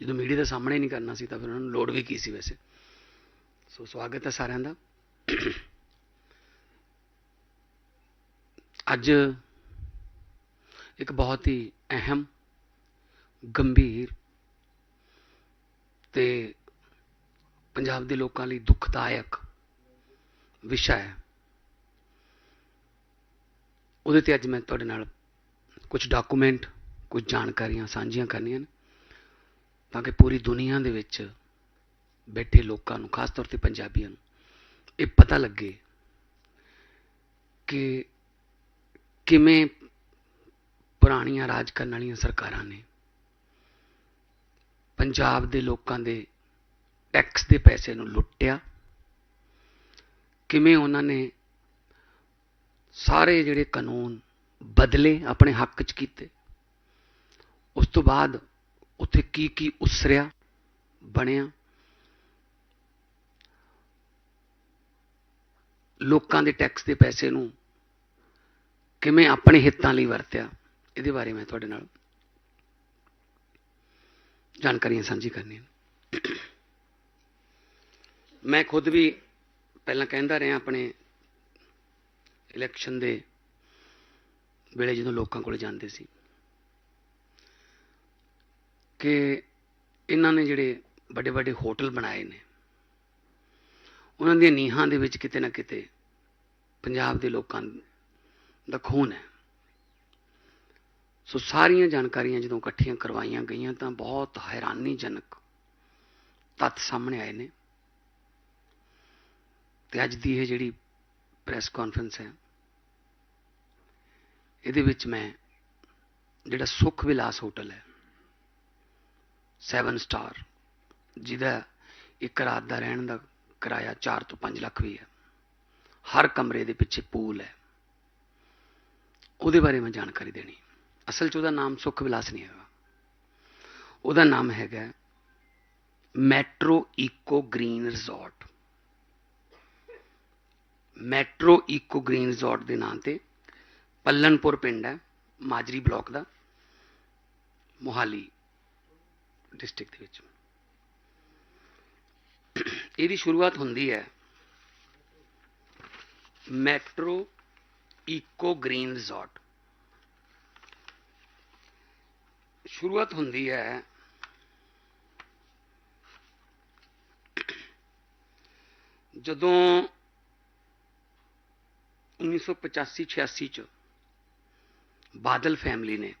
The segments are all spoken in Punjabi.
ਜਦੋਂ ਮੀਡੀਆ ਦੇ ਸਾਹਮਣੇ ਨਹੀਂ ਕਰਨਾ ਸੀ ਤਾਂ ਫਿਰ ਉਹਨਾਂ ਨੂੰ ਲੋੜ ਵੀ ਕੀ ਸੀ ਵੈਸੇ? ਸੋ ਸਵਾਗਤ ਹੈ ਸਾਰਿਆਂ ਦਾ। ਅੱਜ ਇੱਕ ਬਹੁਤ ਹੀ ਅਹਿਮ, ਗੰਭੀਰ ਤੇ ਪੰਜਾਬ ਦੇ ਲੋਕਾਂ ਲਈ ਦੁਖਦਾਇਕ ਵਿਸ਼ਾ ਹੈ। ਉਹਦੇ ਤੇ ਅੱਜ ਮੈਂ ਤੁਹਾਡੇ ਨਾਲ ਕੁਝ ਡਾਕੂਮੈਂਟ ਕੁਝ ਜਾਣਕਾਰੀਆਂ ਸਾਂਝੀਆਂ ਕਰਨੀਆਂ ਨੇ। ਤਾਂ ਕਿ ਪੂਰੀ ਦੁਨੀਆ ਦੇ ਵਿੱਚ ਬੈਠੇ ਲੋਕਾਂ ਨੂੰ, ਖਾਸ ਤੌਰ ਤੇ ਪੰਜਾਬੀਆਂ ਨੂੰ, ਇਹ ਪਤਾ ਲੱਗੇ ਕਿ ਕਿਵੇਂ ਪੁਰਾਣੀਆਂ ਰਾਜ ਕਰਨ ਵਾਲੀਆਂ ਸਰਕਾਰਾਂ ਨੇ ਪੰਜਾਬ ਦੇ ਲੋਕਾਂ ਦੇ ਟੈਕਸ ਦੇ ਪੈਸੇ ਨੂੰ ਲੁੱਟਿਆ, ਕਿਵੇਂ ਉਹਨਾਂ ਨੇ ਸਾਰੇ ਜਿਹੜੇ ਕਾਨੂੰਨ ਬਦਲੇ ਆਪਣੇ ਹੱਕ 'ਚ ਕੀਤੇ। ਉਸ ਤੋਂ ਬਾਅਦ ਉੱਥੇ ਕੀ ਕੀ ਉਸਰਿਆ, ਬਣਿਆ? ਲੋਕਾਂ ਦੇ ਟੈਕਸ ਦੇ ਪੈਸੇ ਨੂੰ ਕਿਵੇਂ ਆਪਣੇ ਹਿੱਤਾਂ ਲਈ ਵਰਤਿਆ? ਇਹਦੇ ਬਾਰੇ ਮੈਂ ਤੁਹਾਡੇ ਨਾਲ ਜਾਣਕਾਰੀਆਂ ਸਾਂਝੀ ਕਰਨੀਆਂ ਮੈਂ ਖੁਦ ਵੀ ਪਹਿਲਾਂ ਕਹਿੰਦਾ ਰਿਹਾ ਆਪਣੇ ਇਲੈਕਸ਼ਨ ਦੇ ਵੇਲੇ ਜਦੋਂ ਲੋਕਾਂ ਕੋਲ ਜਾਂਦੇ ਸੀ। ਕਿ ਇਹਨਾਂ ਨੇ ਜਿਹੜੇ ਵੱਡੇ ਵੱਡੇ ਹੋਟਲ ਬਣਾਏ ਨੇ, ਉਹਨਾਂ ਦੀਆਂ ਨੀਹਾਂ ਦੇ ਵਿੱਚ ਕਿਤੇ ਨਾ ਕਿਤੇ ਪੰਜਾਬ ਦੇ ਲੋਕਾਂ ਦਾ ਖੂਨ ਹੈ। ਸੋ ਸਾਰੀਆਂ ਜਾਣਕਾਰੀਆਂ ਜਦੋਂ ਇਕੱਠੀਆਂ ਕਰਵਾਈਆਂ ਗਈਆਂ ਤਾਂ ਬਹੁਤ ਹੈਰਾਨੀਜਨਕ ਤੱਥ ਸਾਹਮਣੇ ਆਏ ਨੇ। ਤੇ ਅੱਜ ਦੀ ਇਹ ਜਿਹੜੀ ਪ੍ਰੈਸ ਕਾਨਫਰੰਸ ਹੈ, ਇਹਦੇ ਵਿੱਚ ਮੈਂ ਜਿਹੜਾ ਸੁਖ ਵਿਲਾਸ ਹੋਟਲ ਹੈ 7 ਸਟਾਰ, ਜਿਹਦਾ ਇੱਕ ਰਾਤ ਦਾ ਰਹਿਣ ਦਾ ਕਿਰਾਇਆ 4 ਤੋਂ 5 ਲੱਖ ਵੀ ਹੈ। ਹਰ ਕਮਰੇ ਦੇ ਪਿੱਛੇ ਪੂਲ ਹੈ। ਉਹਦੇ ਬਾਰੇ ਮੈਂ ਜਾਣਕਾਰੀ ਦੇਣੀ। ਅਸਲ 'ਚ ਉਹਦਾ ਨਾਮ ਸੁਖ ਵਿਲਾਸ ਨਹੀਂ ਹੈਗਾ। ਉਹਦਾ ਨਾਮ ਹੈਗਾ metro eco green resort. Metro eco green resort ਦੇ ਨਾਂ ਤੇ ਪੱਲਨਪੁਰ ਪਿੰਡ ਹੈ, ਮਾਜਰੀ ਬਲਾਕ ਦਾ, ਮੋਹਾਲੀ। ਡਿਸਟ੍ਰਿਕਟ ਦੇ ਵਿੱਚ। ਇਹਦੀ ਸ਼ੁਰੂਆਤ ਹੁੰਦੀ ਹੈ ਮੈਟਰੋ ਈਕੋ ਗ੍ਰੀਨ ਰਿਜ਼ੋਰਟ। ਸ਼ੁਰੂਆਤ ਹੁੰਦੀ ਹੈ ਜਦੋਂ 1985-86 ਚ ਬਾਦਲ ਫੈਮਿਲੀ ਨੇ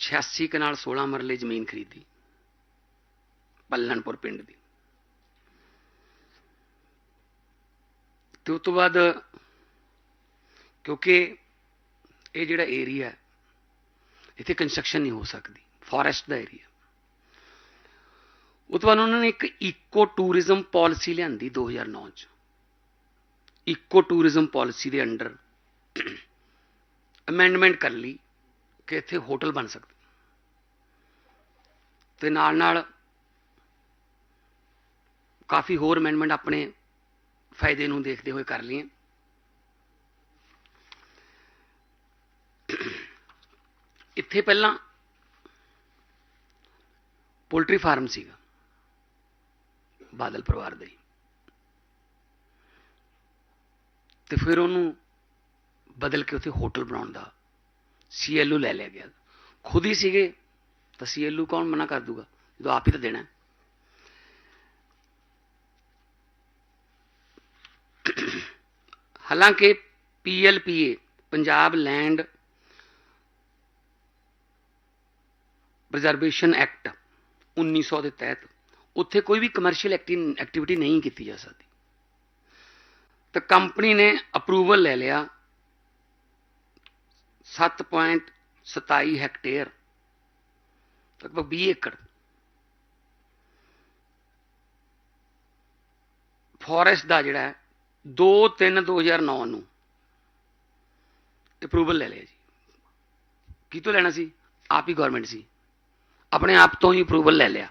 86 ਕਨਾਲ 16 ਮਰਲੇ ਜ਼ਮੀਨ ਖਰੀਦੀ, ਪੱਲਣਪੁਰ ਪਿੰਡ ਦੀ। ਤੇ ਉਸ ਤੋਂ ਬਾਅਦ ਕਿਉਂਕਿ ਇਹ ਜਿਹੜਾ ਏਰੀਆ ਇੱਥੇ ਕੰਸਟਰਕਸ਼ਨ ਨਹੀਂ ਹੋ ਸਕਦੀ ਫੋਰੈਸਟ ਦਾ ਏਰੀਆ ਉਹ ਤੋਂ ਬਾਅਦ ਉਹਨਾਂ ਨੇ ਇੱਕ ਇਕੋ ਟੂਰਿਜ਼ਮ ਪਾਲਿਸੀ ਲਿਆਂਦੀ 2009 ਚ। ਇਕੋ ਟੂਰਿਜ਼ਮ ਪਾਲਿਸੀ ਦੇ ਅੰਡਰ ਅਮੈਂਡਮੈਂਟ ਕਰ ਲਈ। ਕਿ ਇੱਥੇ ਹੋਟਲ ਬਣ ਸਕਦਾ। ਤੇ ਨਾਲ ਨਾਲ ਕਾਫੀ ਹੋਰ ਅਮੈਂਡਮੈਂਟ ਆਪਣੇ ਫਾਇਦੇ ਨੂੰ ਦੇਖਦੇ ਹੋਏ ਕਰ ਲਈਆਂ। ਇੱਥੇ ਪਹਿਲਾਂ ਪੋਲਟਰੀ ਫਾਰਮ ਸੀਗਾ, ਬਾਦਲ ਪਰਿਵਾਰ ਦੇ ਹੀ। ਤੇ ਫਿਰ ਉਹਨੂੰ ਬਦਲ ਕੇ ਉੱਥੇ ਹੋਟਲ ਬਣਾਉਣ ਦਾ ਸੀਐਲਯੂ ਲੈ ਲਿਆ ਗਿਆ ਖੁਦ ਹੀ ਸੀਗੇ ਤਾਂ ਸੀਐਲਯੂ ਕੌਣ ਮਨਾ ਕਰ ਦੂਗਾ ਜਦੋਂ ਆਪ ਹੀ ਤਾਂ ਦੇਣਾ ਹੈ। ਹਾਲਾਂਕਿ PLPA Punjab land preservation act 1900 ਦੇ ਤਹਿਤ ਉੱਥੇ ਕੋਈ ਵੀ ਕਮਰਸ਼ੀਅਲ ਐਕਟੀਵਿਟੀ ਨਹੀਂ ਕੀਤੀ ਜਾ ਸਕਦੀ ਤਾਂ ਕੰਪਨੀ ਨੇ ਅਪਰੂਵਲ ਲੈ ਲਿਆ 7.27 ਹੈਕਟੇਅਰ, ਲਗਭਗ 20 ਏਕੜ। ਫੋਰੈਸਟ ਦਾ ਜਿਹੜਾ 2 3 2009 ਨੂੰ ਅਪਰੂਵਲ ਲੈ ਲਿਆ ਜੀ। ਕੀ ਤੋਂ ਲੈਣਾ ਸੀ? ਆਪ ਹੀ ਗਵਰਨਮੈਂਟ ਸੀ। ਆਪਣੇ ਆਪ ਤੋਂ ਹੀ ਅਪਰੂਵਲ ਲੈ ਲਿਆ।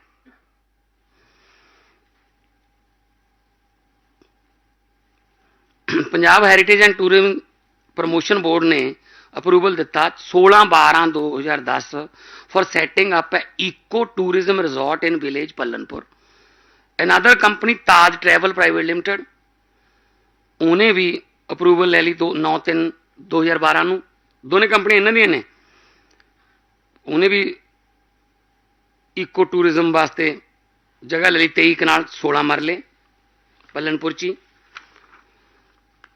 Punjab heritage and tourism promotion board ਨੇ ਅਪਰੂਵਲ ਦਿੱਤਾ 16 12 2010 for setting up eco tourism resort in village Pallanpur. Another company Taj travel private limited ਉਹਨੇ ਵੀ ਅਪਰੂਵਲ ਲੈ ਲਈ ਦੋ 9 3 2012 ਨੂੰ। ਦੋਨੇ ਕੰਪਨੀ ਇਹਨਾਂ ਦੀਆਂ ਨੇ। ਉਹਨੇ ਵੀ ਇਕੋ ਟੂਰਿਜ਼ਮ ਵਾਸਤੇ ਜਗ੍ਹਾ ਲੈ ਲਈ 23 ਕਨਾਲ 16 ਮਰਲੇ, ਪੱਲਨਪੁਰ ਚ ਹੀ।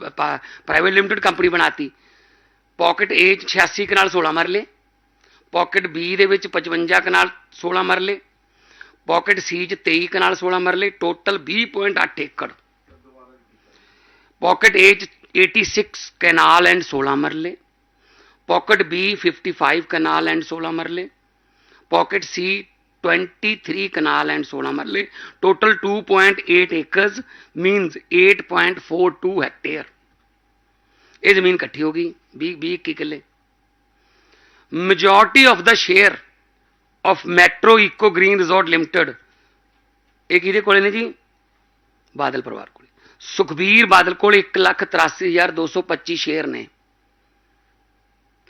ਪ੍ਰਾਈਵੇਟ ਲਿਮਟਿਡ ਕੰਪਨੀ ਬਣਾਤੀ। ਪਾਕਟ A 'ਚ 86 ਕਨਾਲ 16 ਮਰਲੇ ਪਾਕਟ B ਦੇ ਵਿੱਚ 55 ਕਨਾਲ 16 ਮਰਲੇ ਪਾਕਟ C 'ਚ 23 ਕਨਾਲ 16 ਮਰਲੇ ਟੋਟਲ 20.8 ਏਕੜ। ਪਾਕਟ A 'ਚ 86 ਕਨਾਲ ਐਂਡ 16 ਮਰਲੇ ਪਾਕਟ B 55 ਕਨਾਲ ਐਂਡ 16 ਮਰਲੇ ਪਾਕਟ C 23 ਕਨਾਲ ਐਂਡ 16 ਮਰਲੇ ਟੋਟਲ 2.8 ਏਕਰਸ ਮੀਨਸ 8.42 ਹੈਕਟੇਅਰ ਇਹ ਜ਼ਮੀਨ ਇਕੱਠੀ ਹੋ ਗਈ 20 20 21 ਕਿੱਲੇ majority of the share of metro eco green resort limited ਇਹ ਕਿਹਦੇ ਕੋਲੇ ਨੇ ਜੀ ਬਾਦਲ ਪਰਿਵਾਰ ਕੋਲੇ ਸੁਖਬੀਰ ਬਾਦਲ ਕੋਲ 183225 ਸ਼ੇਅਰ ਨੇ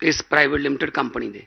ਇਸ ਪ੍ਰਾਈਵੇਟ ਲਿਮਟਿਡ ਕੰਪਨੀ ਦੇ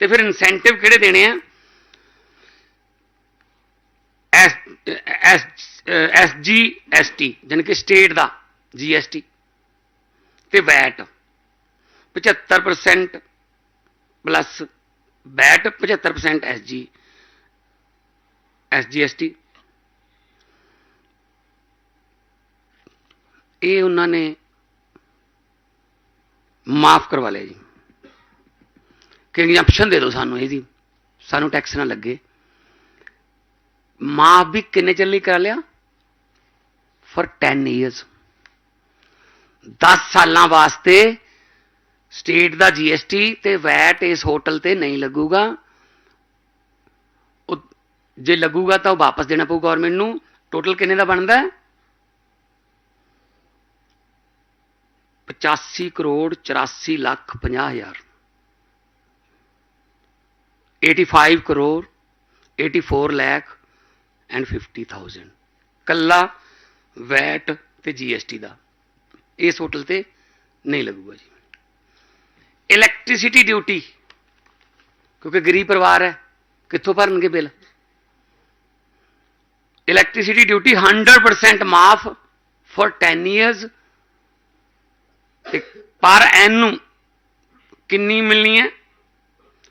ਤੇ ਫਿਰ ਇਨਸੈਂਟਿਵ ਕਿਹੜੇ ਦੇਣੇ ਆ? S S S G S T ਜਾਣੀ ਕਿ ਸਟੇਟ ਦਾ ਜੀ ਐਸ ਟੀ ਤੇ VAT 75% plus VAT 75% S G S G S T ਇਹ ਉਹਨਾਂ ਨੇ ਮਾਫ ਕਰਵਾ ਲਿਆ ਜੀ। ਕਿ ਐਗਜ਼ੈਂਪਸ਼ਨ ਦੇ ਦਿਓ ਸਾਨੂੰ, ਇਹਦੀ। ਸਾਨੂੰ ਟੈਕਸ ਨਾ ਲੱਗੇ। ਮਾਫ ਵੀ ਕਿੰਨੇ ਚਿਰ ਲਈ ਕਰ ਲਿਆ? ਫॉर 10 ਇਅਰਸ 10 ਸਾਲਾਂ ਵਾਸਤੇ ਸਟੇਟ ਦਾ ਜੀਐਸਟੀ ਤੇ ਵੈਟ ਇਸ ਹੋਟਲ ਤੇ ਨਹੀਂ ਲੱਗੂਗਾ। ਜੇ ਲੱਗੂਗਾ ਤਾਂ ਉਹ ਵਾਪਸ ਦੇਣਾ ਪਊ ਗਵਰਨਮੈਂਟ ਨੂੰ। ਟੋਟਲ ਕਿੰਨੇ ਦਾ ਬਣਦਾ? ਹੈ 85 ਕਰੋੜ 84 ਲੱਖ 50 ਹਜ਼ਾਰ। 85 ਕਰੋੜ 84 ਲੱਖ ਐਂਡ 50000 ਕੱਲਾ ਵੈਟ ਤੇ ਜੀਐਸਟੀ ਦਾ। ਇਸ ਹੋਟਲ ਤੇ ਨਹੀਂ ਲੱਗੂਗਾ ਜੀ। ਇਲੈਕਟ੍ਰਿਸਿਟੀ ਡਿਊਟੀ ਕਿਉਂਕਿ ਗਰੀਬ ਪਰਿਵਾਰ ਹੈ, ਕਿੱਥੋਂ ਭਰਨਗੇ ਬਿੱਲ? ਇਲੈਕਟ੍ਰਿਸਿਟੀ ਡਿਊਟੀ 100% ਮਾਫ ਫॉर 10 ਇਅਰਸ ਪਰ ਐਨ ਨੂੰ ਕਿੰਨੀ ਮਿਲਣੀ ਹੈ?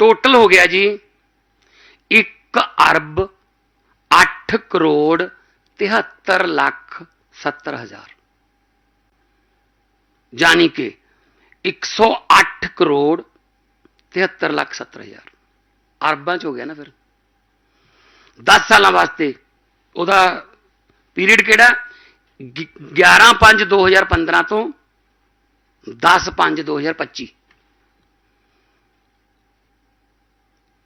ਹਜ਼ਾਰ ਟੋਟਲ ਹੋ ਗਿਆ ਜੀ 1 ਅਰਬ 8 ਕਰੋੜ 73 ਲੱਖ 70 ਹਜ਼ਾਰ ਯਾਨੀ ਕਿ 108 ਕਰੋੜ 73 ਲੱਖ 70 ਹਜ਼ਾਰ ਅਰਬਾਂ ਚ ਹੋ ਗਿਆ ਨਾ ਫਿਰ 10 ਸਾਲਾਂ ਵਾਸਤੇ ਉਹਦਾ ਪੀਰੀਅਡ ਕਿਹੜਾ 11 5 2015 ਤੋਂ 10 5 2025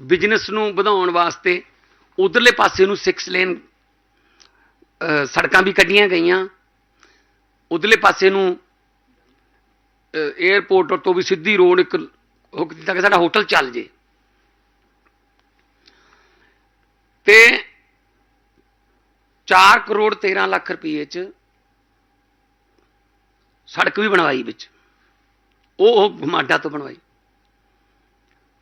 ਬਿਜ਼ਨਸ ਨੂੰ ਵਧਾਉਣ ਵਾਸਤੇ ਉਧਰਲੇ ਪਾਸੇ ਨੂੰ 6 ਲੇਨ ਸੜਕਾਂ ਵੀ ਕੱਢੀਆਂ ਗਈਆਂ। ਉਧਰਲੇ ਪਾਸੇ ਨੂੰ 에어ਪੋਰਟ ਤੋਂ ਵੀ ਸਿੱਧੀ ਰੋਡ ਇੱਕ ਹੁਕ ਦਿੱਤਾ ਕਿ ਸਾਡਾ ਹੋਟਲ ਚੱਲ ਜੇ। ਤੇ 4 ਕਰੋੜ 13 ਲੱਖ ਰੁਪਏ ਚ ਸੜਕ ਵੀ ਬਣਵਾਈ ਵਿੱਚ। ਉਹ ਉਹ ਮਾਡਾ ਤੋਂ ਬਣਵਾਈ।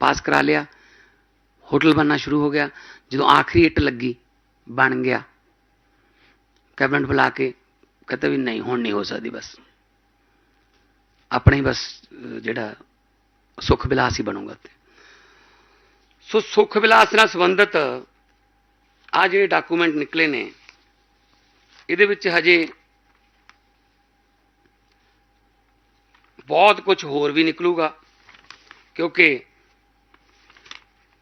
ਪਾਸ ਕਰਾ ਲਿਆ ਹੋਟਲ ਬਣਨਾ ਸ਼ੁਰੂ ਹੋ ਗਿਆ ਜਦੋਂ ਆਖਰੀ ਇੱਟ ਲੱਗੀ ਬਣ ਗਿਆ ਕੈਬਨਿਟ ਬੁਲਾ ਕੇ ਕਹਿੰਦੇ ਵੀ ਨਹੀਂ ਹੁਣ ਨਹੀਂ ਹੋ ਸਕਦੀ ਬਸ ਆਪਣੇ ਹੀ ਬਸ ਜਿਹੜਾ ਸੁਖ ਵਿਲਾਸ ਹੀ ਬਣੂਗਾ ਤੇ ਸੋ ਸੁਖ ਵਿਲਾਸ ਨਾਲ ਸੰਬੰਧਿਤ ਆ ਜਿਹੜੇ ਡਾਕੂਮੈਂਟ ਨਿਕਲੇ ਨੇ ਇਹਦੇ ਵਿੱਚ ਹਜੇ ਬਹੁਤ ਕੁਝ ਹੋਰ ਵੀ ਨਿਕਲੂਗਾ ਕਿਉਂਕਿ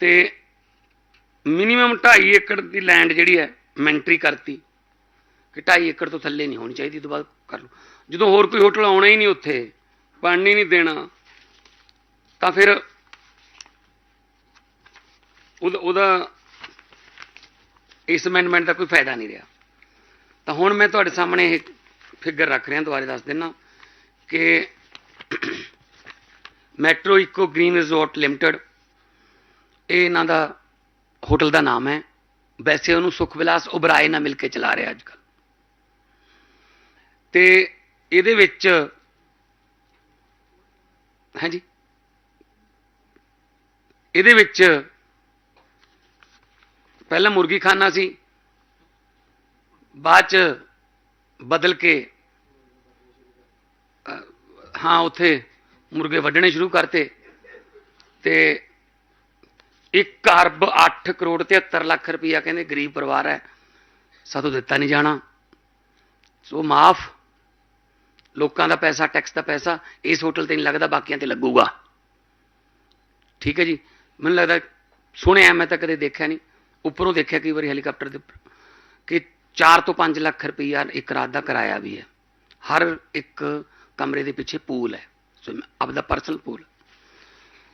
ਤੇ ਮਿਨੀਮਮ 2.5 ਏਕੜ ਦੀ ਲੈਂਡ ਜਿਹੜੀ ਹੈ ਮੈਂਟਰੀ ਕਰਤੀ ਕਿ 2.5 ਏਕੜ ਤੋਂ ਥੱਲੇ ਨਹੀਂ ਹੋਣੀ ਚਾਹੀਦੀ ਤੋਂ ਬਾਅਦ ਕਰ ਲਓ। ਜਦੋਂ ਹੋਰ ਕੋਈ ਹੋਟਲ ਆਉਣਾ ਹੀ ਨਹੀਂ ਉੱਥੇ ਪਾਣੀ ਨਹੀਂ ਦੇਣਾ, ਤਾਂ ਫਿਰ ਉਹਦਾ ਉਹਦਾ ਇਸ ਅਮੈਂਡਮੈਂਟ ਦਾ ਕੋਈ ਫਾਇਦਾ ਨਹੀਂ ਰਿਹਾ। ਤਾਂ ਹੁਣ ਮੈਂ ਤੁਹਾਡੇ ਸਾਹਮਣੇ ਇਹ ਫਿਗਰ ਰੱਖ ਰਿਹਾ, ਦੁਬਾਰੇ ਦੱਸ ਦਿੰਨਾ ਕਿ ਮੈਟਰੋ ਇਕੋ ਗ੍ਰੀਨ ਰਿਜ਼ੋਰਟ ਲਿਮਟਿਡ ਇਹ ਇਹਨਾਂ ਦਾ ਹੋਟਲ ਦਾ ਨਾਮ ਹੈ। ਵੈਸੇ ਉਹਨੂੰ ਸੁਖ ਵਿਲਾਸ ਉਬਰਾਏ ਨਾਲ ਮਿਲ ਕੇ ਚਲਾ ਰਿਹਾ ਅੱਜ ਕੱਲ ਤੇ ਇਹਦੇ ਵਿੱਚ ਹਾਂਜੀ। ਇਹਦੇ ਵਿੱਚ ਪਹਿਲਾਂ ਮੁਰਗੀ ਖਾਨਾ ਸੀ, ਬਾਅਦ ਚ ਬਦਲ ਕੇ ਹਾਂ, ਉੱਥੇ ਮੁਰਗੇ ਵੱਢਣੇ ਸ਼ੁਰੂ ਕਰਤੇ। ਤੇ 1 ਅਰਬ 8 ਕਰੋੜ 73 ਲੱਖ ਰੁਪਈਆ ਕਹਿੰਦੇ ਗਰੀਬ ਪਰਿਵਾਰ ਹੈ। ਸਾਤੋਂ ਦਿੱਤਾ ਨਹੀਂ ਜਾਣਾ। ਸੋ ਮਾਫ। ਲੋਕਾਂ ਦਾ ਪੈਸਾ, ਟੈਕਸ ਦਾ ਪੈਸਾ, ਇਸ ਹੋਟਲ ਤੇ ਨਹੀਂ ਲੱਗਦਾ, ਬਾਕੀਆਂ ਤੇ ਲੱਗੂਗਾ। ਠੀਕ ਹੈ ਜੀ। ਮੈਨੂੰ ਲੱਗਦਾ ਸੁਣਿਆ ਮੈਂ ਤਾਂ ਕਦੇ ਦੇਖਿਆ ਨਹੀਂ। ਉੱਪਰੋਂ ਦੇਖਿਆ ਕਈ ਵਾਰੀ ਹੈਲੀਕਾਪਟਰ ਦੇ ਕਿ 4 ਤੋਂ 5 ਲੱਖ ਰੁਪਈਆ ਇੱਕ ਰਾਤ ਦਾ ਕਿਰਾਇਆ ਵੀ ਹੈ। ਹਰ ਇੱਕ ਕਮਰੇ ਦੇ ਪਿੱਛੇ ਪੂਲ ਹੈ। ਸੋ ਆਪਦਾ ਪਰਸਨਲ ਪੂਲ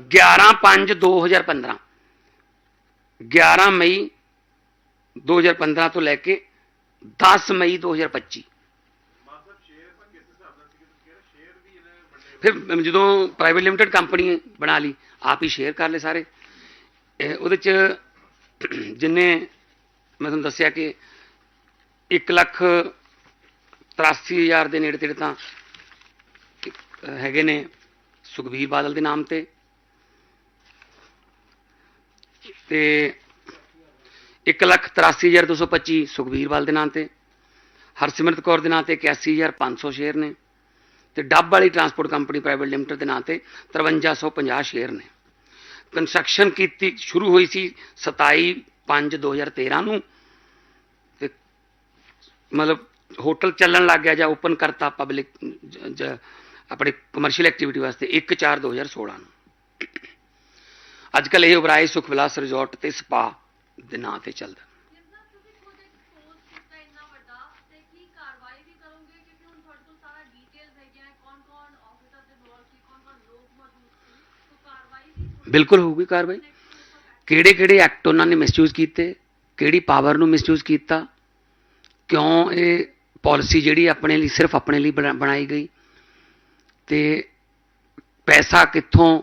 11 5 2015 11 ਮਈ 2015 ਤੋਂ ਲੈ ਕੇ 10 ਮਈ 2025 ਫਿਰ ਜਦੋਂ ਪ੍ਰਾਈਵੇਟ ਲਿਮਟਿਡ ਕੰਪਨੀ ਬਣਾ ਲਈ, ਆਪ ਹੀ ਸ਼ੇਅਰ ਕਰ ਲਏ ਸਾਰੇ। ਉਹਦੇ ਚ ਜਿੰਨੇ ਮੈਂ ਤੁਹਾਨੂੰ ਦੱਸਿਆ ਕਿ 1 ਲੱਖ 83 ਹਜ਼ਾਰ ਦੇ ਨੇੜੇ ਤੇੜੇ ਤਾਂ ਹੈਗੇ ਨੇ ਸੁਖਬੀਰ ਬਾਦਲ ਦੇ ਨਾਮ ਤੇ। ਤੇ 1 ਲੱਖ 83 ਹਜ਼ਾਰ 225 ਸੁਖਬੀਰ ਬਾਦਲ ਦੇ ਨਾਂ ਤੇ, ਹਰਸਿਮਰਤ ਕੌਰ ਦੇ ਨਾਂ ਤੇ 81500 ਸ਼ੇਅਰ ਨੇ, ਤੇ ਡੱਬ ਵਾਲੀ ਟਰਾਂਸਪੋਰਟ ਕੰਪਨੀ ਪ੍ਰਾਈਵੇਟ ਲਿਮਟਿਡ ਦੇ ਨਾਂ ਤੇ 5350 ਸ਼ੇਅਰ ਨੇ। ਕੰਸਟਰਕਸ਼ਨ ਕੀਤੀ, ਸ਼ੁਰੂ ਹੋਈ ਸੀ 27 5 2013 ਨੂੰ, ਤੇ ਮਤਲਬ ਹੋਟਲ ਚੱਲਣ ਲੱਗ ਗਿਆ ਜਾਂ ਓਪਨ ਕਰਤਾ ਪਬਲਿਕ ਆਪਣੇ ਕਮਰਸ਼ੀਅਲ ਐਕਟੀਵਿਟੀ ਵਾਸਤੇ 1 4 2016 ਨੂੰ। ਅੱਜ ਕੱਲ ਇਹ ਉਬਰਾਏ ਸੁਖ ਵਿਲਾਸ ਰਿਜ਼ੋਰਟ ਤੇ ਸਪਾ ਦੇ ਨਾਂ ਤੇ ਚੱਲਦਾ। ਬਿਲਕੁਲ ਹੋਊਗੀ ਕਾਰਵਾਈ। ਕਿਹੜੇ ਕਿਹੜੇ ਐਕਟ ਉਹਨਾਂ ਨੇ ਮਿਸਯੂਜ਼ ਕੀਤੇ ਕਿਹੜੀ ਪਾਵਰ ਨੂੰ ਮਿਸਯੂਜ਼ ਕੀਤਾ ਕਿਉਂ ਇਹ ਪਾਲਿਸੀ ਜਿਹੜੀ ਆਪਣੇ ਲਈ ਸਿਰਫ ਆਪਣੇ ਲਈ ਬਣਾ- ਬਣਾਈ ਗਈ ਤੇ ਪੈਸਾ ਕਿੱਥੋਂ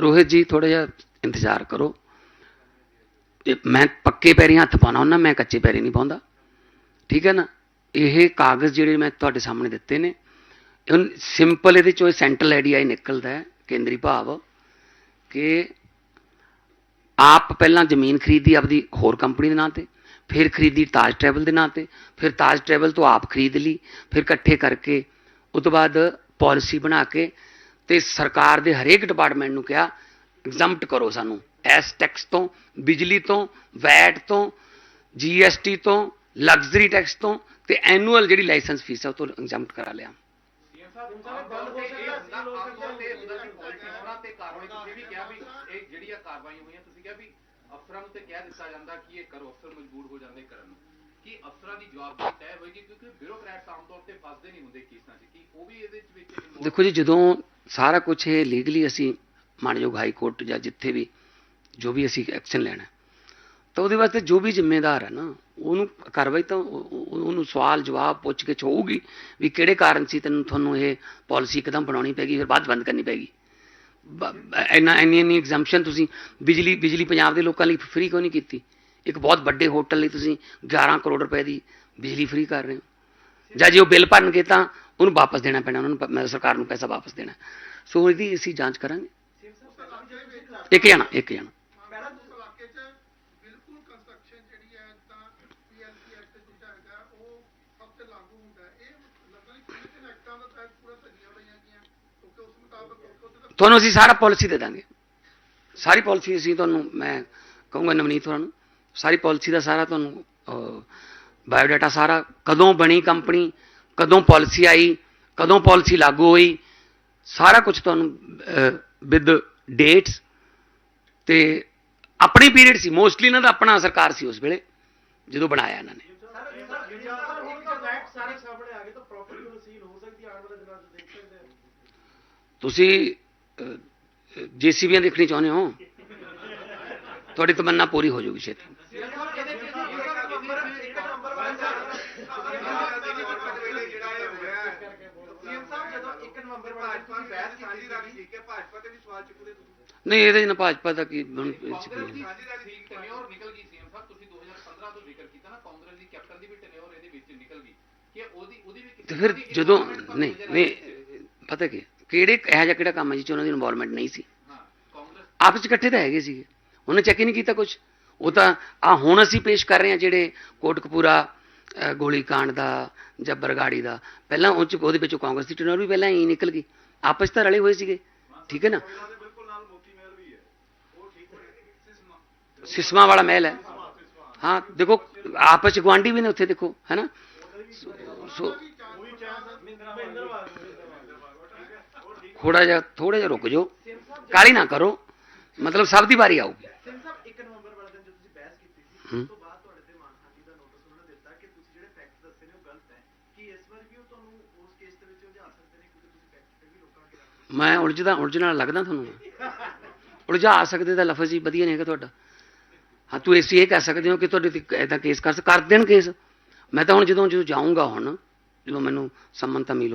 ਰੋਹਿਤ ਜੀ ਥੋੜਾ ਜਿਹਾ ਇੰਤਜ਼ਾਰ ਕਰੋ। ਮੈਂ ਪੱਕੇ ਪੈਰੀਂ ਹੱਥ ਪਾਉਣਾ ਹੁੰਦਾ, ਮੈਂ ਕੱਚੇ ਪੈਰੀ ਨਹੀਂ ਪਾਉਂਦਾ। ਠੀਕ ਹੈ ਨਾ? ਇਹ ਕਾਗਜ਼ ਜਿਹੜੇ ਮੈਂ ਤੁਹਾਡੇ ਸਾਹਮਣੇ ਦਿੱਤੇ ਨੇ, ਹੁਣ ਸਿੰਪਲ ਇਹਦੇ ਚੋਂ ਸੈਂਟਰਲ ਆਈਡੀਆ ਹੀ ਨਿਕਲਦਾ ਹੈ, ਕੇਂਦਰੀ ਭਾਵ, ਕਿ ਆਪ ਪਹਿਲਾਂ ਜ਼ਮੀਨ ਖਰੀਦੀ ਆਪਦੀ ਹੋਰ ਕੰਪਨੀ ਦੇ ਨਾਂ ਤੇ, ਫਿਰ ਖਰੀਦੀ ਤਾਜ ਟਰੈਵਲ ਦੇ ਨਾਂ ਤੇ, ਫਿਰ ਤਾਜ ਟਰੈਵਲ ਤੋਂ ਆਪ ਖਰੀਦ ਲਈ, ਫਿਰ ਇਕੱਠੇ ਕਰਕੇ, ਉਸ ਤੋਂ ਬਾਅਦ ਪਾਲਿਸੀ ਬਣਾ ਕੇ ਤੇ ਸਰਕਾਰ ਦੇ ਹਰੇਕ ਡਿਪਾਰਟਮੈਂਟ ਨੂੰ ਕਿਹਾ ਐਗਜ਼ੈਂਪਟ ਕਰੋ ਸਾਨੂੰ। ਐਸ ਟੈਕਸ ਤੋਂ, ਬਿਜਲੀ ਤੋਂ, ਵੈਟ ਤੋਂ ਜੀਐਸਟੀ ਤੋਂ ਲਗਜ਼ਰੀ ਟੈਕਸ ਤੋਂ ਤੇ ਐਨੂਅਲ ਜਿਹੜੀ ਲਾਇਸੈਂਸ ਫੀਸ ਹੈ ਉਹ ਤੋਂ ਐਗਜ਼ੈਂਪਟ ਕਰਾ ਲਿਆ। ਤੁਸੀਂ ਅਫਸਰਾਂ ਨੂੰ ਤੇ ਕਹਿ ਦਿੱਤਾ ਜਾਂਦਾ ਕਿ ਇਹ ਕਰੋ ਅਫਸਰ ਮਜਬੂਰ ਹੋ ਜਾਂਦੇ ਕਰਨ ਨੂੰ ਕੀ ਅਫਸਰਾਂ ਦੀ ਜਵਾਬਦੇਹੀ ਤੈਅ ਹੋਏਗੀ ਕਿਉਂਕਿ ਬਿਊਰੋਕਰੈਟਸ ਆਮ ਤੌਰ ਤੇ ਫਸਦੇ ਨਹੀਂ ਹੁੰਦੇ ਕੇਸਾਂ 'ਚ ਕੀ ਉਹ ਵੀ ਇਹਦੇ ਵਿੱਚ ਦੇਖੋ ਜੀ, ਜਦੋਂ ਸਾਰਾ ਕੁਝ ਇਹ ਲੀਗਲੀ ਅਸੀਂ ਮਾਨਯੋਗ ਹਾਈ ਕੋਰਟ ਜਾਂ ਜਿੱਥੇ ਵੀ, ਜੋ ਵੀ ਅਸੀਂ ਐਕਸ਼ਨ ਲੈਣਾ ਤਾਂ ਉਹਦੇ ਵਾਸਤੇ ਜੋ ਵੀ ਜ਼ਿੰਮੇਦਾਰ ਹੈ ਨਾ, ਉਹਨੂੰ ਕਾਰਵਾਈ ਤਾਂ ਉਹ- ਉਹਨੂੰ ਸਵਾਲ ਜਵਾਬ ਪੁੱਛ ਕੇ ਹੋਊਗੀ ਵੀ ਕਿਹੜੇ ਕਾਰਨ ਸੀ ਤੈਨੂੰ ਤੁਹਾਨੂੰ ਇਹ ਪਾਲਿਸੀ ਇੱਕਦਮ ਬਣਾਉਣੀ ਪੈਗੀ ਫਿਰ ਬਾਅਦ ਬੰਦ ਕਰਨੀ ਪੈਗੀ ਬ- ਇੰਨਾ, ਇੰਨੀ ਇੰਨੀ ਐਗਜ਼ੈਂਪਸ਼ਨ ਤੁਸੀਂ ਬਿਜਲੀ ਬਿਜਲੀ ਪੰਜਾਬ ਦੇ ਲੋਕਾਂ ਲਈ ਫ੍ਰੀ ਕਿਉਂ ਨਹੀਂ ਕੀਤੀ? ਇੱਕ ਬਹੁਤ ਵੱਡੇ ਹੋਟਲ ਲਈ ਤੁਸੀਂ 11 ਕਰੋੜ ਰੁਪਏ ਦੀ ਬਿਜਲੀ ਫ੍ਰੀ ਕਰ ਰਹੇ ਹੋ। ਜਾਂ ਜੇ ਉਹ ਬਿੱਲ ਭਰਨਗੇ ਤਾਂ ਉਹਨੂੰ ਵਾਪਸ ਦੇਣਾ ਪੈਣਾ ਉਹਨਾਂ ਨੂੰ ਸਰਕਾਰ ਨੂੰ ਪੈਸਾ ਵਾਪਸ ਦੇਣਾ। ਸੋ ਇਹਦੀ ਅਸੀਂ ਜਾਂਚ ਕਰਾਂਗੇ। ਇੱਕ ਜਣਾ ਇੱਕ ਜਣਾ। ਤੁਹਾਨੂੰ ਅਸੀਂ ਸਾਰਾ ਪਾਲਿਸੀ ਦੇ ਦਾਂਗੇ। ਸਾਰੀ ਪਾਲਿਸੀ ਅਸੀਂ ਤੁਹਾਨੂੰ ਮੈਂ ਕਹੂੰਗਾ ਨਵਨੀਤ ਹੋਰਾਂ ਨੂੰ ਸਾਰੀ ਪਾਲਿਸੀ ਦਾ ਸਾਰਾ ਤੁਹਾਨੂੰ ਬਾਇਓਡਾਟਾ ਸਾਰਾ ਕਦੋਂ ਬਣੀ ਕੰਪਨੀ ਕਦੋਂ ਪਾਲਿਸੀ ਆਈ, ਕਦੋਂ ਪਾਲਿਸੀ ਲਾਗੂ ਹੋਈ, ਸਾਰਾ ਕੁਝ ਤੁਹਾਨੂੰ ਵਿਦ ਡੇਟਸ ਤੇ ਆਪਣੀ ਪੀਰੀਅਡ ਸੀ ਮੋਸਟਲੀ ਇਹਨਾਂ ਦਾ ਆਪਣਾ ਸਰਕਾਰ ਸੀ ਉਸ ਵੇਲੇ, ਜਦੋਂ ਬਣਾਇਆ ਇਹਨਾਂ ਨੇ। ਸਾਰੇ ਸਾਹਮਣੇ ਆ ਗਏ ਤੁਸੀਂ ਜੀਸੀਬੀਆਂ ਦੇਖਣੀ ਚਾਹੁੰਦੇ ਹੋ? ਤੁਹਾਡੀ ਤਮੰਨਾ ਪੂਰੀ ਹੋ ਜਾਊਗੀ ਛੇਤੀ ਸੀਐਮ ਸਾਹਿਬ ਜਦੋਂ 1 ਨਵੰਬਰ ਭਾਜਪਾ ਦੀ ਬਹਿਸ ਸਾਂਝੀਦਾਰੀ ਠੀਕ ਹੈ ਭਾਜਪਾ ਤੇ ਵੀ ਸਵਾਲ ਚੁੱਕਦੇ ਤੁਸੀਂ ਨਹੀਂ ਇਹਦੇ 'ਚ ਨਾ ਭਾਜਪਾ ਦਾ ਕੀ ਹੁਣ ਇਹ 'ਚ ਕੀ ਹੈ। ਠੀਕ ਟੈਨਿਓਰ ਨਿਕਲ ਗਈ ਸੀਐਮ ਸਾਹਿਬ ਤੁਸੀਂ 2015 ਤੋਂ ਜ਼ਿਕਰ ਕੀਤਾ ਨਾ ਕਾਂਗਰਸ ਦੀ ਕੈਪਟਨ ਦੀ ਵੀ ਟੈਨਿਓਰ ਇਹਦੇ ਵਿੱਚ ਨਿਕਲ ਗਈ। ਕਿ ਉਹਦੀ ਉਹਦੀ ਵੀ ਤੇ ਕਿਸੇ ਫਿਰ ਦੀ ਜਦੋਂ involvement ਨਹੀਂ ਨਜ਼ਰ ਨਹੀਂ? ਪਤਾ ਕੀ ਕਿਹੜੇ ਇਹੋ ਜਿਹਾ ਕਿਹੜਾ ਕੰਮ ਹੈ ਜਿਹ 'ਚ ਉਹਨਾਂ ਦੀ ਇਨਵੋਲਵਮੈਂਟ ਨਹੀਂ ਸੀ? ਹਾਂ ਕਾਂਗਰਸ ਆਪਸ 'ਚ ਇਕੱਠੇ ਤਾਂ ਹੈਗੇ ਸੀਗੇ। ਉਹਨੇ ਚੈੱਕ ਹੀ ਨਹੀਂ ਕੀਤਾ ਕੁਝ ਉਹ ਤਾਂ ਆ ਹੁਣ ਅਸੀਂ ਪੇਸ਼ ਕਰ ਰਹੇ ਹਾਂ ਜਿਹੜੇ ਕੋਟਕਪੂਰਾ ਅ, ਗੋਲੀकांड ਦਾ ਜਾਂ ਬਰਗਾੜੀ ਦਾ। ਪਹਿਲਾਂ ਉਹ 'ਚ ਉਹਦੇ ਵਿੱਚੋਂ ਕਾਂਗਰਸ ਦੀ ਟਨਰ ਵੀ ਪਹਿਲਾਂ ਹੀ ਨਿਕਲ ਗਈ। ਆਪਸ 'ਚ ਤਾਂ ਰਲੇ ਹੋਏ ਸੀਗੇ। ਠੀਕ ਹੈ ਨਾ ਬਿਲਕੁਲ ਨਾਲ ਮੋਤੀ ਮਹਿਲ ਵੀ ਹੈ ਉਹ ਠੀਕ ਹੋਇਆ ਸਿਸਮਾ ਵਾਲਾ ਮਹਿਲ ਹੈ ਹਾਂ ਦੇਖੋ ਆਪਸ 'ਚ ਗੁਆਂਢੀ ਵੀ ਨੇ ਉੱਥੇ ਦੇਖੋ ਹੈ ਨਾ ਸੋ- ਸੋ ਥੋੜਾ ਜਿਹਾ ਥੋੜਾ ਜਿਹਾ ਰੁਕ ਜਾਓ ਕਾਲੀ ਨਾ ਕਰੋ ਮਤਲਬ ਸਭ ਦੀ ਵਾਰੀ ਆਊਗੀ ਸਿੰਘ ਸਾਹਿਬ 1 ਨਵੰਬਰ ਵਾਲੇ ਦਿਨ ਜਦੋਂ ਤੁਸੀਂ ਬਹਿਸ ਕੀਤੀ ਸੀ ਹੂੰ। ਉਸ ਤੋਂ ਬਾਅਦ ਤੁਹਾਡੇ ਤੇ ਮਾਨਹਾਨੀ ਦਾ ਨੋਟਿਸ ਉਹਨਾਂ ਨੇ ਦਿੱਤਾ ਕਿ ਤੁਸੀਂ ਜਿਹੜੇ ਫੈਕਟ ਦੱਸੇ ਨੇ ਉਹ ਗਲਤ ਹੈ ਕਿ ਇਸ ਵਾਰ ਵੀ ਉਹ ਤੁਹਾਨੂੰ ਉਸ ਕੇਸ ਦੇ ਵਿੱਚ ਉਲਝਾ ਸਕਦੇ ਨੇ ਕਿਉਂਕਿ ਤੁਸੀਂ ਫੈਕਟ ਤੇ ਵੀ ਲੋਕਾਂ ਨੂੰ ਖਿਲਾਫ ਮੈਂ ਉਲਝਦਾ, ਉਲਝਣ ਵਾਲਾ ਲੱਗਦਾ ਤੁਹਾਨੂੰ ਉਲਝਾ ਸਕਦੇ ਦਾ ਲਫ਼ਜ਼ ਹੀ ਵਧੀਆ ਨਹੀਂ ਹੈਗਾ ਤੁਹਾਡਾ। ਹਾਂ, ਤੂੰ ਇਸ ਇਹ ਕਹਿ ਸਕਦੇ ਹੋ ਕਿ ਤੁਹਾਡੇ ਤੇ ਐਦਾ ਕੇਸ ਕਰ ਕਰ ਦੇਣ ਕੇਸ। ਮੈਂ ਤਾਂ ਹੁਣ ਜਦੋਂ ਜਦੋਂ ਜਾਊਂਗਾ ਹੁਣ, ਜਦੋਂ ਮੈਨੂੰ ਸੰਮਨ ਤਾਂ ਮਿਲ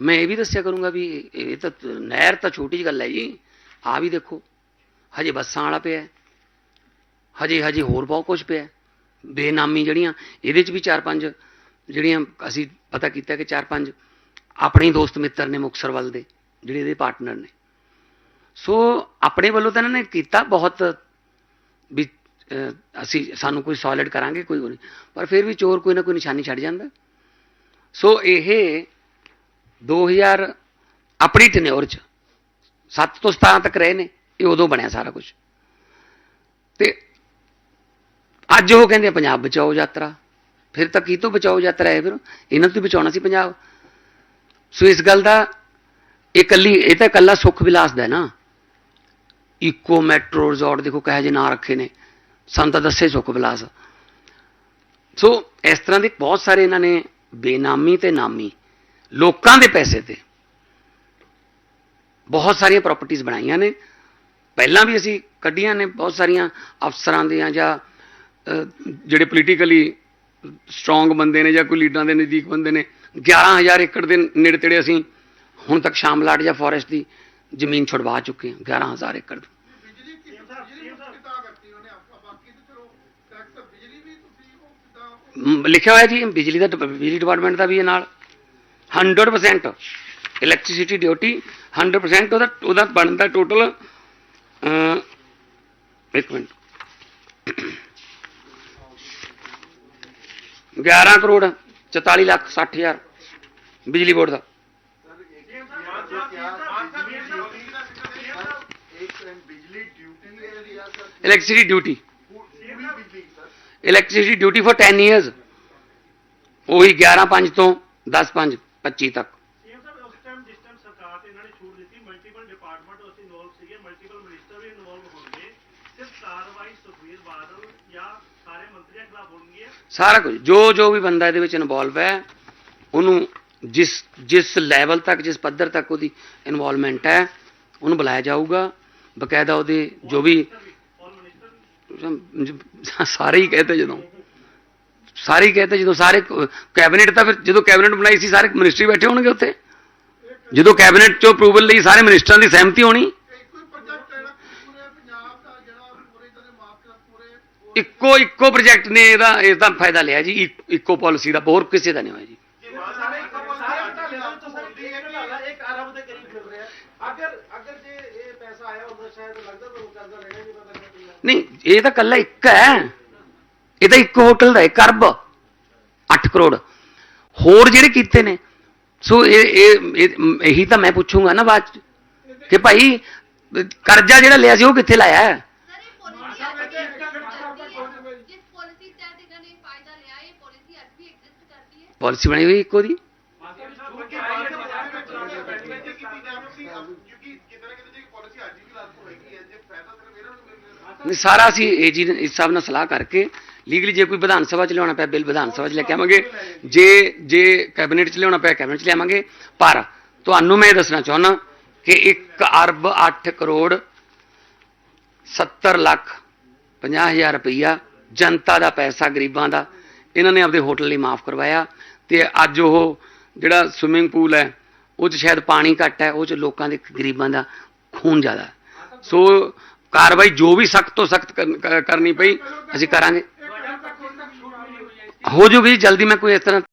ਮੈਂ ਇਹ ਵੀ ਦੱਸਿਆ ਕਰੂੰਗਾ ਵੀ ਇਹ ਤਾਂ ਨਹਿਰ ਤਾਂ ਛੋਟੀ ਜਿਹੀ ਗੱਲ ਹੈ ਜੀ। ਆ ਵੀ ਦੇਖੋ, ਹਜੇ ਬੱਸਾਂ ਵਾਲਾ ਪਿਆ ਹਜੇ ਹਜੇ ਹੋਰ ਬਹੁਤ ਕੁਝ ਪਿਆ ਬੇਨਾਮੀ ਜਿਹੜੀਆਂ, ਇਹਦੇ ਚ ਵੀ ਚਾਰ ਪੰਜ ਜਿਹੜੀਆਂ ਅਸੀਂ ਪਤਾ ਕੀਤਾ ਕਿ ਚਾਰ ਪੰਜ ਆਪਣੇ ਦੋਸਤ ਮਿੱਤਰ ਨੇ ਮੁਕਤਸਰ ਵੱਲ ਦੇ। ਜਿਹੜੇ ਇਹਦੇ ਪਾਰਟਨਰ ਨੇ। ਸੋ ਆਪਣੇ ਵੱਲੋਂ ਤਾਂ ਇਹਨਾਂ ਨੇ ਕੀਤਾ ਬਹੁਤ ਵੀ ਅਸੀਂ, ਸਾਨੂੰ ਕੋਈ ਸੋਲਿਡ ਕਰਾਂਗੇ, ਕੋਈ ਉਹ ਨਹੀਂ। ਪਰ ਫਿਰ ਵੀ ਚੋਰ ਕੋਈ ਨਾ ਕੋਈ ਨਿਸ਼ਾਨੀ ਛੱਡ ਜਾਂਦਾ। ਸੋ ਇਹ 2000 ਆਪਣੀ ਟਨਿਓਰ ਚ। 7 ਤੋਂ 17 ਤੱਕ ਰਹੇ ਨੇ। ਇਹ ਉਦੋਂ ਬਣਿਆ ਸਾਰਾ ਕੁਝ ਤੇ ਅੱਜ ਉਹ ਕਹਿੰਦੇ ਪੰਜਾਬ ਬਚਾਓ ਯਾਤਰਾ। ਫਿਰ ਤਾਂ ਕੀ ਤੋਂ ਬਚਾਓ ਯਾਤਰਾ ਹੈ ਫਿਰ? ਇਹਨਾਂ ਤੋਂ ਬਚਾਉਣਾ ਸੀ ਪੰਜਾਬ। ਸੋ ਇਸ ਗੱਲ ਦਾ ਇਹ ਇਕੱਲੀ ਇਹ ਤਾਂ ਇਕੱਲਾ ਸੁਖ ਵਿਲਾਸ ਦਾ ਨਾ। ਇਕੋ ਮੈਟਰੋ ਰਿਜ਼ੋਰਟ ਦੇਖੋ ਕਹੇ ਜੇ ਨਾਂ ਰੱਖੇ ਨੇ। ਸਾਨੂੰ ਤਾਂ ਦੱਸੇ ਸੁਖ ਵਿਲਾਸ। ਸੋ ਇਸ ਤਰ੍ਹਾਂ ਦੇ ਬਹੁਤ ਸਾਰੇ ਇਹਨਾਂ ਨੇ ਬੇਨਾਮੀ ਤੇ ਨਾਮੀ, ਲੋਕਾਂ ਦੇ ਪੈਸੇ ਤੇ ਬਹੁਤ ਸਾਰੀਆਂ ਪ੍ਰਾਪਰਟੀਆਂ ਬਣਾਈਆਂ ਨੇ। ਪਹਿਲਾਂ ਵੀ ਅਸੀਂ ਕੱਢੀਆਂ ਨੇ ਬਹੁਤ ਸਾਰੀਆਂ ਅਫਸਰਾਂ ਦੀਆਂ ਜਾਂ ਜਿਹੜੇ ਪੋਲੀਟੀਕਲੀ ਸਟਰੋਂਗ ਬੰਦੇ ਨੇ ਜਾਂ ਕੋਈ ਲੀਡਰਾਂ ਦੇ ਨਜ਼ਦੀਕ ਬੰਦੇ ਨੇ। 11000 ਏਕੜ ਦੇ ਨੇੜੇ ਤੇੜੇ ਅਸੀਂ ਹੁਣ ਤੱਕ ਸ਼ਾਮਲਾਟ ਜਾਂ ਫੋਰੈਸਟ ਦੀ ਜ਼ਮੀਨ ਛੁਡਵਾ ਚੁੱਕੇ ਹਾਂ 11000 ਏਕੜ ਦੀ। ਬਿਜਲੀ ਕੀ ਬਿਜਲੀ ਮੁਕਤ ਕਿਤਾ ਕਰਤੀ ਉਹਨੇ? ਆਪਾਂ ਬਾਕੀ ਤੇ ਚਲੋ ਟੈਕਸ ਬਿਜਲੀ ਵੀ ਤੁਸੀਂ ਉਹ ਕਿਦਾਂ ਮ, ਲਿਖਿਆ ਹੋਇਆ ਜੀ ਬਿਜਲੀ ਦਾ ਡਿਪ- ਬਿਜਲੀ ਡਿਪਾਰਟਮੈਂਟ ਦਾ ਵੀ ਹੈ ਨਾਲ। 100% ਇਲੈਕਟ੍ਰਿਸਿਟੀ ਡਿਊਟੀ 100% ਉਹਦਾ ਉਹਦਾ ਬਣਦਾ ਟੋਟਲ ਇੱਕ ਮਿੰਟ। 11 ਕਰੋੜ 44 ਲੱਖ 60 ਹਜ਼ਾਰ ਬਿਜਲੀ ਬੋਰਡ ਦਾ। ਸੀਗੇ ਮਲਟੀਪਲ ਮਿਨਿਸਟਰ ਵੀ ਇਨਵੋਲਵ ਹੋਣਗੇ। ਸਿਰਫ ਕਾਰਵਾਈ ਸੁਖਵੀਰ ਬਾਦਲ ਜਾਂ ਸਾਰੇ ਮੰਤਰੀਆਂ ਖਿਲਾਫ ਹੋਣਗੇ ਸਾਰਾ ਕੁਝ ਜੋ ਜੋ ਵੀ ਬੰਦਾ ਇਹਦੇ ਵਿੱਚ ਇਨਵੋਲਵ ਹੈ ਉਹਨੂੰ ਜਿਸ ਜਿਸ ਲੈਵਲ ਤੱਕ ਜਿਸ ਪੱਧਰ ਤੱਕ ਉਹਦੀ ਇਨਵੋਲਵਮੈਂਟ ਹੈ ਉਹਨੂੰ ਬੁਲਾਇਆ ਜਾਊਗਾ। ਬਕਾਇਦਾ ਉਹਦੇ ਜੋ ਵੀ ਸਾਰੇ ਹੀ ਕਹਤੇ ਜਦੋਂ। ਸਾਰੇ ਹੀ ਕਹਤੇ ਜਦੋਂ ਸਾਰੇ ਕੈਬਨਿਟ ਤਾਂ ਫਿਰ ਜਦੋਂ ਕੈਬਨਿਟ ਬਣਾਈ ਸੀ ਸਾਰੇ ਮਿਨਿਸਟਰੀ ਬੈਠੇ ਹੋਣਗੇ ਉੱਥੇ। ਜਦੋਂ ਕੈਬਨਿਟ ਚੋਂ ਅਪਰੂਵਲ ਲਈ ਸਾਰੇ ਮਿਨਿਸਟਰਾਂ ਦੀ ਸਹਿਮਤੀ ਹੋਣੀ। ਇੱਕੋ ਇੱਕੋ ਪ੍ਰੋਜੈਕਟ ਨੇ ਇਹਦਾ ਇਸ ਦਾ ਫਾਇਦਾ ਲਿਆ ਜੀ ਇੱਕੋ ਪਾਲਿਸੀ ਦਾ, ਹੋਰ ਕਿਸੇ ਦਾ ਨਹੀਂ ਹੋਇਆ ਜੀ ਸਾਰੇ ਸਾਰੇ ਘਟਾਲੇ ਤੋਂ ਤਾਂ ਸਾਰੇ ਇੱਕ ਘਟਾਲਾ ਇੱਕ ਅਰਬ ਦੇ ਕਰੀਬ ਫਿਰ ਰਿਹਾ ਅਗਰ ਅਗਰ ਜੇ ਇਹ ਪੈਸਾ ਆਇਆ ਹੁੰਦਾ ਸ਼ਾਇਦ ਲੱਗਦਾ ਤੁਹਾਨੂੰ ਕਰਜ਼ਾ ਲੈਣਾ ਹੀ ਨਹੀਂ ਪਤਾ ਲੱਗਦਾ ਨਹੀਂ ਇਹ ਤਾਂ ਕੱਲਾ ਇੱਕ ਹੈ। ਇਹ ਤਾਂ ਇੱਕ ਹੋਟਲ ਦਾ ਇੱਕ ਅਰਬ 8 ਕਰੋੜ। ਹੋਰ ਜਿਹੜੇ ਕੀਤੇ ਨੇ ਸੋ ਇਹ ਇਹ ਇਹ- ਤਾਂ ਮੈਂ ਪੁੱਛੂੰਗਾ ਨਾ ਬਾਅਦ ਚ ਕਿ ਭਾਈ ਕਰਜ਼ਾ ਜਿਹੜਾ ਲਿਆ ਸੀ ਉਹ ਕਿੱਥੇ ਲਾਇਆ ਹੈ? ਪਾਲਿਸੀ ਅੱਜ ਵੀ ਐਗਜ਼ਿਸਟ ਕਰਦੀ ਹੈ ਜਿਸ ਪਾਲਿਸੀ ਤਹਿਤ ਇਹਨਾਂ ਨੇ ਫਾਇਦਾ ਲਿਆ ਇਹ ਪਾਲਿਸੀ ਅੱਜ ਵੀ ਐਗਜ਼ਿਸਟ ਕਰਦੀ ਹੈ ਪਾਲਿਸੀ ਬਣੀ ਹੋਈ ਇੱਕੋ ਦੀ ਕਿਉਂਕਿ ਕਿਤੇ ਨਾ ਕਿਤੇ ਜੇ ਪਾਲਿਸੀ ਅੱਜ ਵੀ ਲਾਗੂ ਹੋਏਗੀ ਹੈ ਜੇ ਫਾਇਦਾ ਸਿਰਫ ਇਹਨਾਂ ਨੂੰ ਮਿਲ ਰਿਹਾ ਨਹੀਂ ਸਾਰਾ ਅਸੀਂ ਇਹ ਜੀ ਇਸ ਹਿਸਾਬ ਨਾਲ ਸਲਾਹ ਕਰਕੇ ਲੀਗਲੀ ਜੇ ਕੋਈ ਵਿਧਾਨ ਸਭਾ ਚ ਲਿਆਉਣਾ ਪਿਆ, ਬਿੱਲ ਵਿਧਾਨ ਸਭਾ ਚ ਲੈ ਕੇ ਆਵਾਂਗੇ, ਜੇ ਜੇ ਕੈਬਨਿਟ ਚ ਲਿਆਉਣਾ ਪਿਆ, ਕੈਬਨਿਟ ਚ ਲਿਆਵਾਂਗੇ ਪਰ ਤੁਹਾਨੂੰ ਮੈਂ ਇਹ ਦੱਸਣਾ ਚਾਹੁੰਦਾ ਕਿ 1 ਅਰਬ 8 ਕਰੋੜ 70 ਲੱਖ 50 ਹਜ਼ਾਰ ਰੁਪਈਆ ਜਨਤਾ ਦਾ ਪੈਸਾ ਗਰੀਬਾਂ ਦਾ, ਇਹਨਾਂ ਨੇ ਆਪਦੇ ਹੋਟਲ ਲਈ ਮਾਫ ਕਰਵਾਇਆ ਤੇ ਅੱਜ ਉਹ ਜਿਹੜਾ ਸਵਿਮਿੰਗ ਪੂਲ ਹੈ, ਉਹ 'ਚ ਸ਼ਾਇਦ ਪਾਣੀ ਘੱਟ ਹੈ, ਉਹ 'ਚ ਲੋਕਾਂ ਦੇ ਗਰੀਬਾਂ ਦਾ ਖੂਨ ਜ਼ਿਆਦਾ। ਸੋ ਕਾਰਵਾਈ ਜੋ ਵੀ ਸਖਤ ਤੋਂ ਸਖਤ ਕਰਨੀ ਪਈ, ਅਸੀਂ ਕਰਾਂਗੇ। ਹੋ ਜੂਗੀ ਜਲਦੀ ਮੈਂ ਕੋਈ ਇਸ ਤਰ੍ਹਾਂ